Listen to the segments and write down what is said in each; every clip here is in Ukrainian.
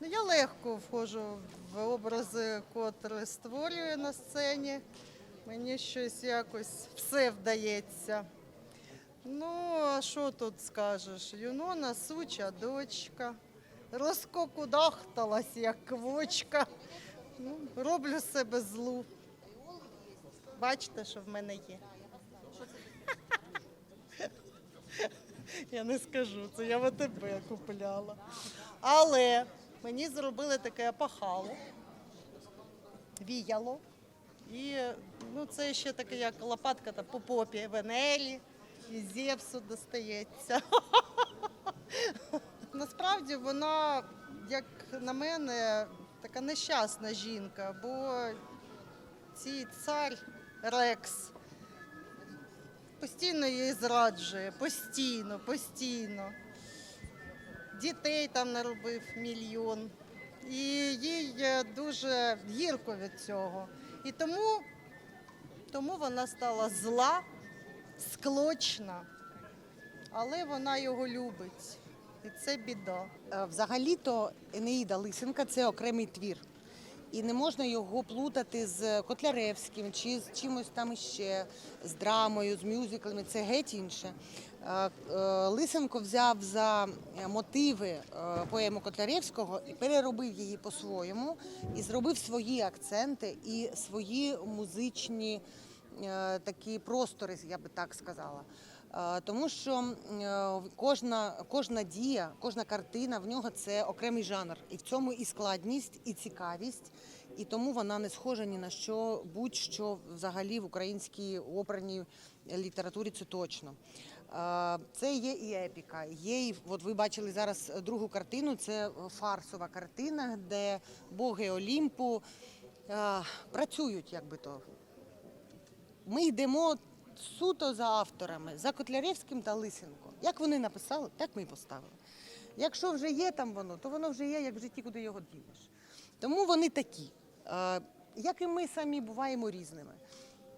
рідко входжу в образи, котрі створюю на сцені. Мені щось якось все вдається. Ну, а що тут скажеш? Юнона суча дочка, розкокудахталась, як квочка. Ну, роблю себе злу. Бачите, що в мене є. Я не скажу, це я в АТБ купляла. Але мені зробили таке пахало, віяло. І ну, це ще таке, як лопатка та по попі Венелі і Зевсу достається. Насправді вона, як на мене, така нещасна жінка, бо цей цар Рекс постійно її зраджує, постійно, постійно. Дітей там наробив мільйон. І їй е, дуже гірко від цього. І тому, тому вона стала зла, склочна, але вона його любить. І це біда. Е, Взагалі-то Енеїда Лисенка це окремий твір. І не можна його плутати з Котляревським чи з чимось там іще, з драмою, з мюзиклами. Це геть інше. Е, е, Лисенко взяв за мотиви е, поему Котляревського і переробив її по-своєму, і зробив свої акценти і свої музичні такі простори, я би так сказала. Е, Тому що е, кожна, кожна дія, кожна картина в нього це окремий жанр. І в цьому і складність, і цікавість. І тому вона не схожа ні на що, будь-що взагалі в українській оперній літературі це точно. Е, Це є і епіка. Є і от ви бачили зараз другу картину. Це фарсова картина, де боги Олімпу працюють, як би то ми йдемо суто за авторами, за Котляревським та Лисенко. Як вони написали, так ми і поставили. Якщо вже є там воно, то воно вже є, як в житті, куди його дінеш. Тому вони такі. Е, Як і ми самі буваємо різними.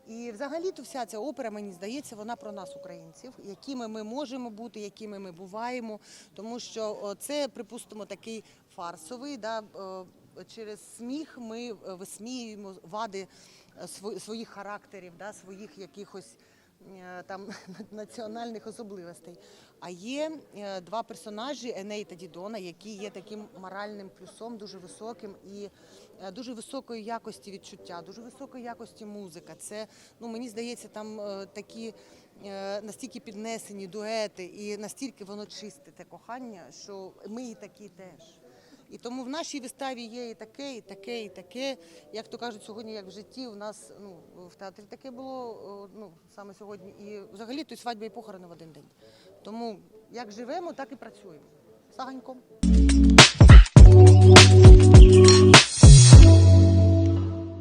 І взагалі-то вся ця опера, мені здається, вона про нас, українців, якими ми можемо бути, якими ми буваємо. Тому що це, припустимо, такий фарсовий. Да, е, через сміх ми е, висміюємо вади е, своїх характерів, да, своїх якихось е, там національних особливостей. А є два персонажі Еней та Дідона, які є таким моральним плюсом, дуже високим і дуже високої якості відчуття, дуже високої якості музика. Це ну мені здається, там такі настільки піднесені дуети, і настільки воно чисте те кохання, що ми і такі теж. І тому в нашій виставі є і таке, і таке, і таке. Як то кажуть, сьогодні, як в житті, у нас ну, в театрі таке було ну, саме сьогодні. І взагалі то свадьба і похорони в один день. Тому як живемо, так і працюємо. Саганьком.